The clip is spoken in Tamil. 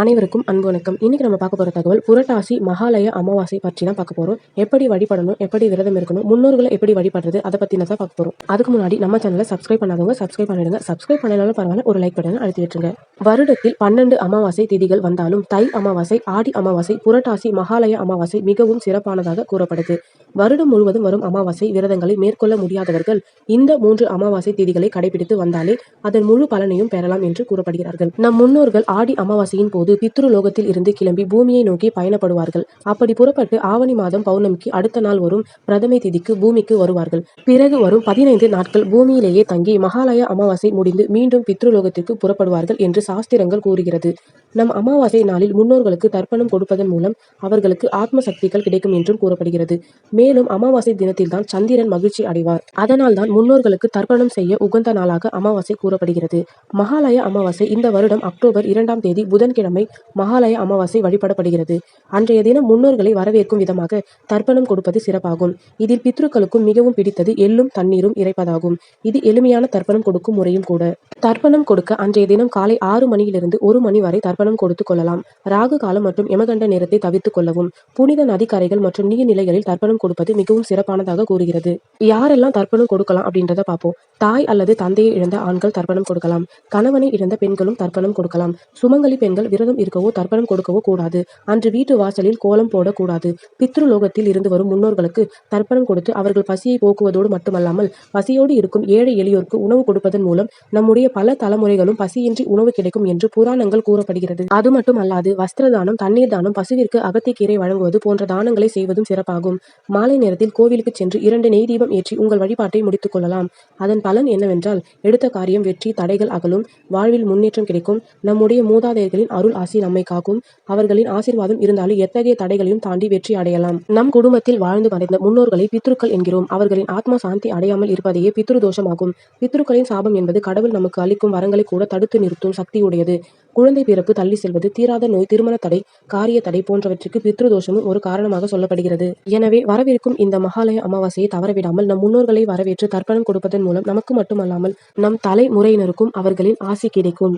அனைவருக்கும் அன்பு வணக்கம். இன்னைக்கு நம்ம பார்க்க போற தகவல் புரட்டாசி மகாலய அமாவாசை பற்றி தான் பார்க்க போறோம். எப்படி வழிபடணும் எப்படி விரதம் இருக்கணும் முன்னோர்களை எப்படி வழிபடுறது அதை பத்தி தான் பார்க்க போறோம். அதுக்கு முன்னாடி நம்ம சேனலை சப்ஸ்கிரைப் பண்ணாதவங்க சப்ஸ்கிரைப் பண்ணிடுங்க. சப்ஸ்கிரைப் பண்ணனாலும் பரவாயில்ல ஒரு லைக் பட்டன் அழுத்தி விட்டுருங்க. வருடத்தில் பன்னெண்டு அமாவாசை திதிகள் வந்தாலும் தை அமாவாசை ஆடி அமாவாசை புரட்டாசி மகாலய அமாவாசை மிகவும் சிறப்பானதாக கூறப்படுது. வருடம் முழுவதும் வரும் அமாவாசை விரதங்களை மேற்கொள்ள முடியாதவர்கள் இந்த மூன்று அமாவாசை திதிகளை கடைபிடித்து வந்தாலே அதன் முழு பலனையும் பெறலாம் என்று கூறப்படுகிறார்கள். நம் முன்னோர்கள் ஆடி அமாவாசையின் போது போது பித்ருலோகத்தில் இருந்து கிளம்பி பூமியை நோக்கி பயணப்படுவார்கள். அப்படி புறப்பட்டு ஆவணி மாதம் பௌர்ணமிக்கு அடுத்த நாள் வரும் பிரதமை திதிக்கு பூமிக்கு வருவார்கள். பிறகு வரும் பதினைந்து நாட்கள் பூமியிலேயே தங்கி மகாலய அமாவாசை முடிந்து மீண்டும் பித்ருலோகத்திற்கு புறப்படுவார்கள் என்று சாஸ்திரங்கள் கூறுகிறது. நம் அமாவாசை நாளில் முன்னோர்களுக்கு தர்ப்பணம் கொடுப்பதன் மூலம் அவர்களுக்கு ஆத்ம சக்திகள் கிடைக்கும் என்றும் கூறப்படுகிறது. மேலும் அமாவாசை தினத்தில்தான் சந்திரன் மகிழ்ச்சி அடைவார். அதனால்தான் முன்னோர்களுக்கு தர்ப்பணம் செய்ய உகந்த நாளாக அமாவாசை கூறப்படுகிறது. மகாலய அமாவாசை இந்த வருடம் அக்டோபர் இரண்டாம் தேதி புதன்கிழமை. மகாலய அமாவாசை வழிபடப்படுகிறது. அன்றைய தினம் முன்னோர்களை வரவேற்கும் விதமாக தர்ப்பணம் கொடுப்பது சிறப்பாகும். இதில் பித்ருக்களுக்கும் மிகவும் பிடித்தது எள்ளும் தண்ணீரும் இறைப்பதாகும். இது எளிமையான தர்ப்பணம் கொடுக்கும் முறையும் கூட. தர்ப்பணம் கொடுக்க அன்றைய தினம் காலை ஆறு மணியிலிருந்து ஒரு மணி வரை தர்ப்பணம் கொடுத்துக் கொள்ளலாம். ராகு காலம் மற்றும் யமகண்ட நேரத்தை தவிர்த்துக் கொள்ளவும். புனித நதிக்கரைகள் மற்றும் நீர்நிலைகளில் தர்ப்பணம் கொடுப்பது மிகவும் சிறப்பானதாக கூறுகிறது. யாரெல்லாம் தர்ப்பணம் கொடுக்கலாம் அப்படின்றத பார்ப்போம். தாய் அல்லது தந்தையை இழந்த ஆண்கள் தர்ப்பணம் கொடுக்கலாம். கணவனை இழந்த பெண்களும் தர்ப்பணம் கொடுக்கலாம். சுமங்கலி பெண்கள் விரதம் இருக்கவோ தர்ப்பணம் கொடுக்கவோ கூடாது. அன்று வீட்டு வாசலில் கோலம் போடக்கூடாது. பித்ருலோகத்தில் இருந்து வரும் முன்னோர்களுக்கு தர்ப்பணம் கொடுத்து அவர்கள் பசியை போக்குவதோடு மட்டுமல்லாமல் பசியோடு இருக்கும் ஏழை எளியோருக்கு உணவு கொடுப்பதன் மூலம் நம்முடைய பல தலைமுறைகளும் பசியின்றி உணவு கிடைக்கும் என்று புராணங்கள் கூறப்படுகிறது. அது மட்டும் அல்லாது வஸ்திர தானம் தண்ணீர் தானம் பசுவிற்கு அகத்திக்கீரை வழங்குவது போன்ற தானங்களை செய்வதும் சிறப்பாகும். மாலை நேரத்தில் கோவிலுக்கு சென்று இரண்டு நெய் தீபம் ஏற்றி உங்கள் வழிபாட்டை முடித்துக் கொள்ளலாம். அதன் பலன் என்னவென்றால் எடுத்த காரியம் வெற்றி தடைகள் அகலும் வாழ்வில் முன்னேற்றம் கிடைக்கும். நம்முடைய மூதாதையர்களின் அருள் ஆசி நம்மை காக்கும் அவர்களின் ஆசீர்வாதம் இருந்தாலும் எத்தகைய தடைகளையும் தாண்டி வெற்றி அடையலாம். நம் குடும்பத்தில் வாழ்ந்து மறைந்த முன்னோர்களை பித்ருக்கள் என்கிறோம். அவர்களின் ஆத்மா சாந்தி அடையாமல் இருப்பதையே பித்ரு தோஷமாகும் பித்ருக்களின் சாபம் என்பது கடவுள் நமக்கு அளிக்கும் வரங்களை கூட தடுத்து நிறுத்தும் சக்தியுடையது. குழந்தை பிறப்பு தள்ளி செல்வது தீராத நோய் திருமண தடை காரிய தடை போன்றவற்றுக்கு பித்ரு தோஷமும் ஒரு காரணமாக சொல்லப்படுகிறது. எனவே வரவிருக்கும் இந்த மகாலய அமாவாசையை தவறவிடாமல் நம் முன்னோர்களை வரவேற்று தர்ப்பணம் கொடுப்பதன் மூலம் நமக்கு மட்டுமல்லாமல் நம் தலைமுறையினருக்கும் அவர்களின் ஆசி கிடைக்கும்.